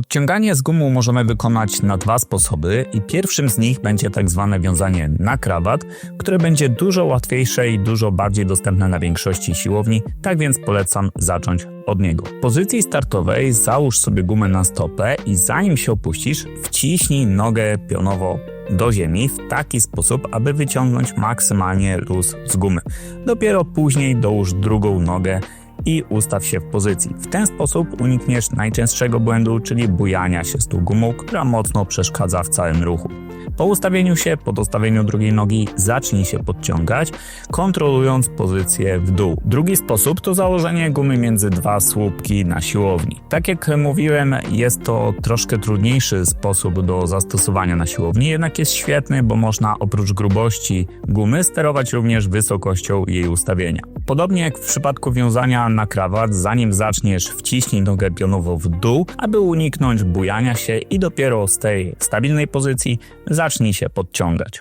Podciąganie z gumą możemy wykonać na dwa sposoby i pierwszym z nich będzie tak zwane wiązanie na krawat, które będzie dużo łatwiejsze i dużo bardziej dostępne na większości siłowni, tak więc polecam zacząć od niego. W pozycji startowej załóż sobie gumę na stopę i zanim się opuścisz, wciśnij nogę pionowo do ziemi w taki sposób, aby wyciągnąć maksymalnie luz z gumy. Dopiero później dołóż drugą nogę i ustaw się w pozycji. W ten sposób unikniesz najczęstszego błędu, czyli bujania się z tą gumą, która mocno przeszkadza w całym ruchu. Po ustawieniu się, po dostawieniu drugiej nogi, zacznij się podciągać, kontrolując pozycję w dół. Drugi sposób to założenie gumy między dwa słupki na siłowni. Tak jak mówiłem, jest to troszkę trudniejszy sposób do zastosowania na siłowni, jednak jest świetny, bo można oprócz grubości gumy sterować również wysokością jej ustawienia. Podobnie jak w przypadku wiązania na krawat, zanim zaczniesz wciśnij nogę pionowo w dół, aby uniknąć bujania się i dopiero z tej stabilnej pozycji zacznij się podciągać.